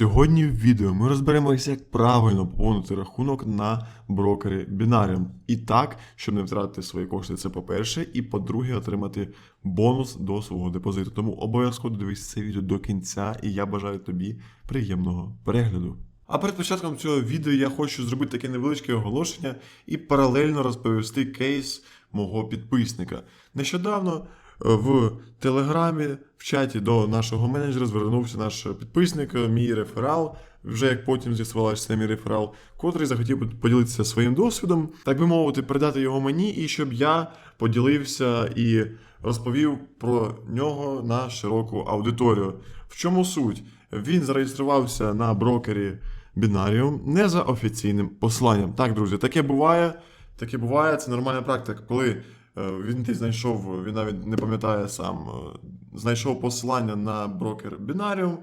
Сьогодні в відео ми розберемося, як правильно поповнити рахунок на брокері Binarium. І так, щоб не втратити свої кошти, це по-перше, і по-друге, отримати бонус до свого депозиту. Тому обов'язково дивись це відео до кінця, і я бажаю тобі приємного перегляду. А перед початком цього відео я хочу зробити таке невеличке оголошення і паралельно розповісти кейс мого підписника. Нещодавно в Телеграмі в чаті до нашого менеджера звернувся наш підписник, мій реферал. Вже як потім з'ясувалося, це мій реферал, котрий захотів поділитися своїм досвідом, так би мовити, передати його мені, і щоб я поділився і розповів про нього на широку аудиторію. В чому суть? Він зареєструвався на брокері Binarium не за офіційним посланням. Так, друзі, таке буває. Таке буває, це нормальна практика, коли е, він десь знайшов, він навіть не пам'ятає сам, е, знайшов посилання на брокер Binarium,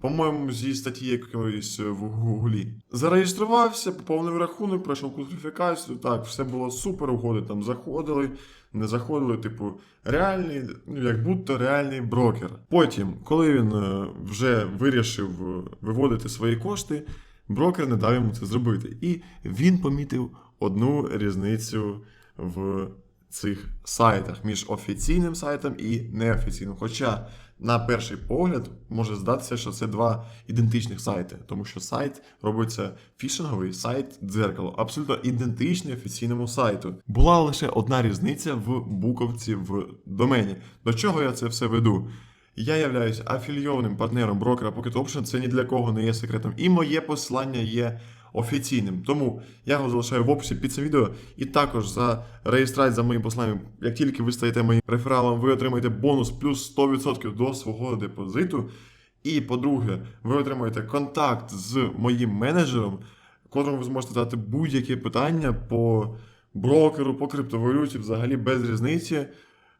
по-моєму, зі статті якоїсь в Гуглі. Зареєструвався, поповнив рахунок, пройшов кваліфікацію. Так, все було супер, угоди там заходили, не заходили, типу, реальний, ну як будто реальний брокер. Потім, коли він е, вже вирішив е, виводити свої кошти, брокер не дав йому це зробити. І він помітив одну різницю в цих сайтах між офіційним сайтом і неофіційним. Хоча на перший погляд може здатися, що це два ідентичних сайти, тому що сайт робиться фішинговий сайт дзеркало, абсолютно ідентичний офіційному сайту. Була лише одна різниця в буковці в домені. До чого я це все веду? Я являюсь афілійованим партнером брокера Pocket Option, це ні для кого не є секретом. І моє посилання є офіційним. Тому я його залишаю в описі під цим відео. І також за реєстрацію за моїм посланням, як тільки ви стаєте моїм рефералом, ви отримаєте бонус плюс 100% до свого депозиту. І по-друге, ви отримаєте контакт з моїм менеджером, котрому ви зможете задати будь-які питання по брокеру, по криптовалюті, взагалі без різниці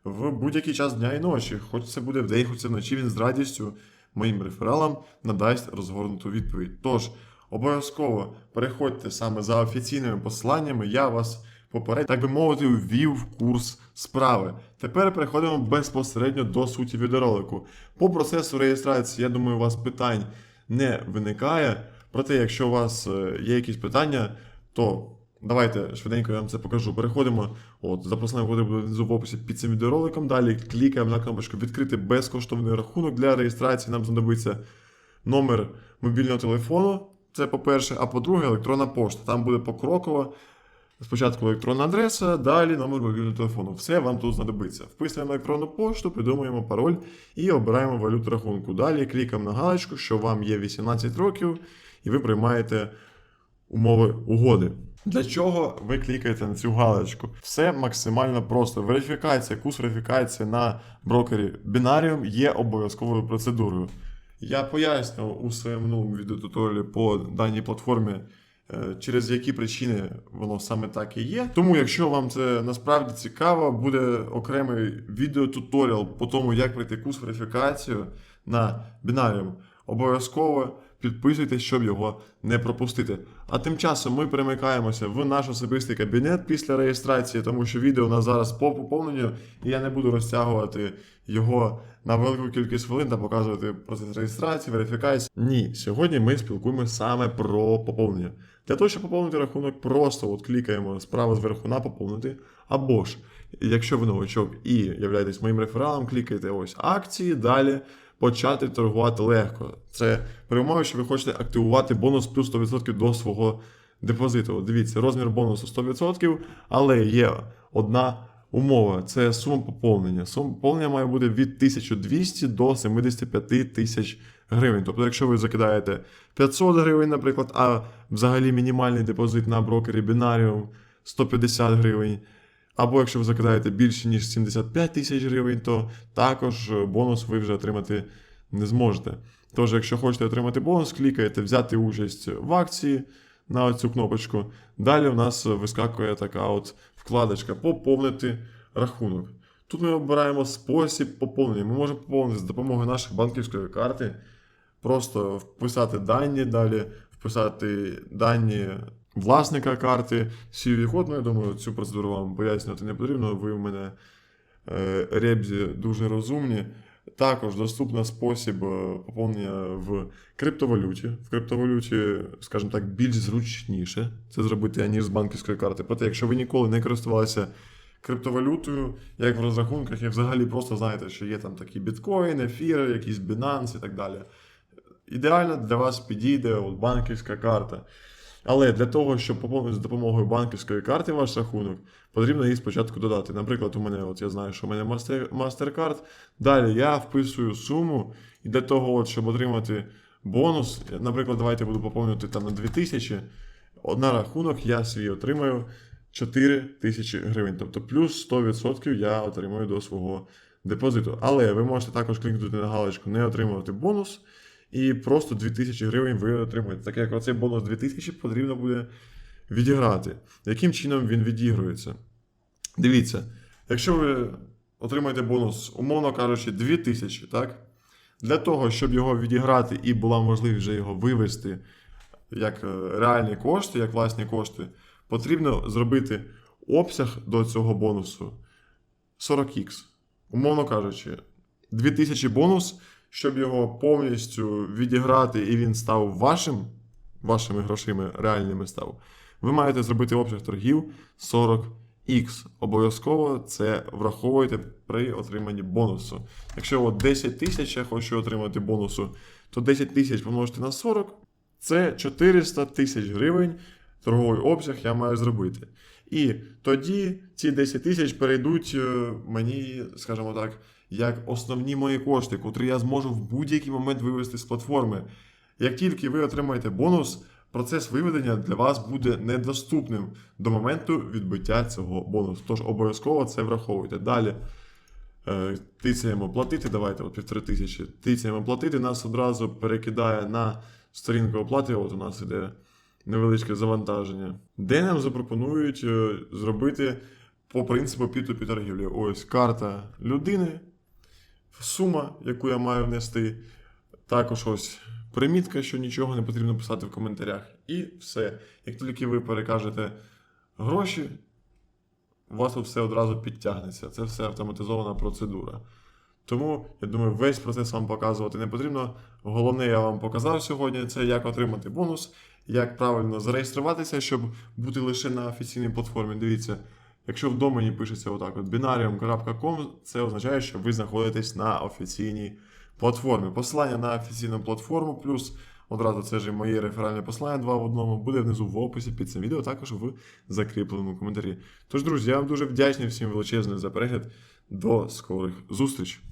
в будь-який час дня і ночі. Хоч це буде вдень, хоч це вночі, він з радістю моїм рефералам надасть розгорнуту відповідь. Тож, обов'язково переходьте саме за офіційними посиланнями, я вас попередньо, так би мовити, ввів в курс справи. Тепер переходимо безпосередньо до суті відеоролику. По процесу реєстрації, я думаю, у вас питань не виникає. Проте, якщо у вас е, є якісь питання, то Давайте швиденько я вам це покажу. Переходимо. От, за посиланням коли буде в описі під цим відеороликом. Далі клікаємо на кнопочку Відкрити безкоштовний рахунок для реєстрації. Нам знадобиться номер мобільного телефону. Це по-перше, а по-друге, електронна пошта. Там буде покроково. Спочатку електронна адреса, далі номер мобільного телефону. Все вам тут знадобиться. Вписуємо електронну пошту, придумуємо пароль і обираємо валюту рахунку. Далі клікаємо на галочку, що вам є 18 років, і ви приймаєте умови угоди. Для чого ви клікаєте на цю галочку? Все максимально просто. Верифікація, курс верифікації на брокері Binarium є обов'язковою процедурою. Я пояснював у своєму новому відеотуторіалі по даній платформі, е, через які причини воно саме так і є. Тому, якщо вам це насправді цікаво, буде окремий відеотуторіал по тому, як пройти курс верифікацію на Binarium. Обов'язково підписуйтесь, щоб його не пропустити. А тим часом ми перемикаємося в наш особистий кабінет після реєстрації, тому що відео у нас зараз по поповненню, і я не буду розтягувати його на велику кількість хвилин та показувати процес реєстрації, верифікації. Ні, сьогодні ми спілкуємося саме про поповнення. Для того, щоб поповнити рахунок, просто от клікаємо справа зверху на поповнити. Або ж, якщо ви новачок і являєтесь моїм рефералом, клікайте ось акції, далі почати торгувати легко. Це при умові, що ви хочете активувати бонус плюс 100% до свого депозиту. Дивіться, розмір бонусу 100%, але є одна умова це сума поповнення. Сума поповнення має бути від 1200 до 75 тисяч гривень. Тобто, якщо ви закидаєте 500 гривень, наприклад, а взагалі мінімальний депозит на брокері Binarium 150 гривень. Або якщо ви закидаєте більше, ніж 75 тисяч гривень, то також бонус ви вже отримати не зможете. Тож, якщо хочете отримати бонус, клікаєте взяти участь в акції на цю кнопочку. Далі у нас вискакує така от вкладочка Поповнити рахунок. Тут ми обираємо спосіб поповнення. Ми можемо поповнити з допомогою нашої банківської карти, просто вписати дані, далі вписати дані власника карти, cv код ну, я думаю, цю процедуру вам пояснювати не потрібно. Ви в мене е, ребзі дуже розумні. Також доступний спосіб е, поповнення в криптовалюті. В криптовалюті, скажімо так, більш зручніше це зробити, аніж з банківської карти. Проте, якщо ви ніколи не користувалися криптовалютою, як в розрахунках, і взагалі просто знаєте, що є там такі біткоін, ефіри, якісь Binance і так далі. Ідеально для вас підійде от банківська карта. Але для того, щоб поповнити з допомогою банківської карти ваш рахунок, потрібно її спочатку додати. Наприклад, у мене, от я знаю, що у мене MasterCard. Далі я вписую суму, і для того, от, щоб отримати бонус, наприклад, давайте буду поповнювати там на 2000, на рахунок я свій отримаю 4 тисячі гривень. Тобто плюс 100% я отримую до свого депозиту. Але ви можете також клікнути на галочку не отримувати бонус. І просто 2000 гривень ви отримуєте. Так як оцей бонус 2000 потрібно буде відіграти. Яким чином він відігрується? Дивіться, якщо ви отримаєте бонус, умовно кажучи, 2000, так? Для того, щоб його відіграти і була можливість вже його вивести як е, реальні кошти, як власні кошти, потрібно зробити обсяг до цього бонусу 40х. Умовно кажучи, 2000 бонус, щоб його повністю відіграти і він став вашим, вашими грошима реальними став, ви маєте зробити обсяг торгів 40х. Обов'язково це враховуйте при отриманні бонусу. Якщо от 10 тисяч я хочу отримати бонусу, то 10 тисяч помножити на 40 це 400 тисяч гривень торговий обсяг я маю зробити. І тоді ці 10 тисяч перейдуть е, мені, скажімо так, як основні мої кошти, котрі я зможу в будь-який момент вивести з платформи. Як тільки ви отримаєте бонус, процес виведення для вас буде недоступним до моменту відбиття цього бонусу. Тож обов'язково це враховуйте. Далі е, тицяємо платити, давайте от півтори тисячі. Тицяємо платити, нас одразу перекидає на сторінку оплати. От у нас іде невеличке завантаження, де нам запропонують е, зробити по принципу P2P торгівлі. Ось карта людини, сума, яку я маю внести. Також ось примітка, що нічого не потрібно писати в коментарях. І все. Як тільки ви перекажете гроші, у вас все одразу підтягнеться. Це все автоматизована процедура. Тому, я думаю, весь процес вам показувати не потрібно. Головне, я вам показав сьогодні, це як отримати бонус, як правильно зареєструватися, щоб бути лише на офіційній платформі. Дивіться, якщо в домені пишеться отак: от binarium.com, це означає, що ви знаходитесь на офіційній платформі. Посилання на офіційну платформу, плюс одразу це ж моє реферальне посилання два в одному, буде внизу в описі під цим відео, також в закріпленому коментарі. Тож, друзі, я вам дуже вдячний всім величезним за перегляд. До скорих зустріч!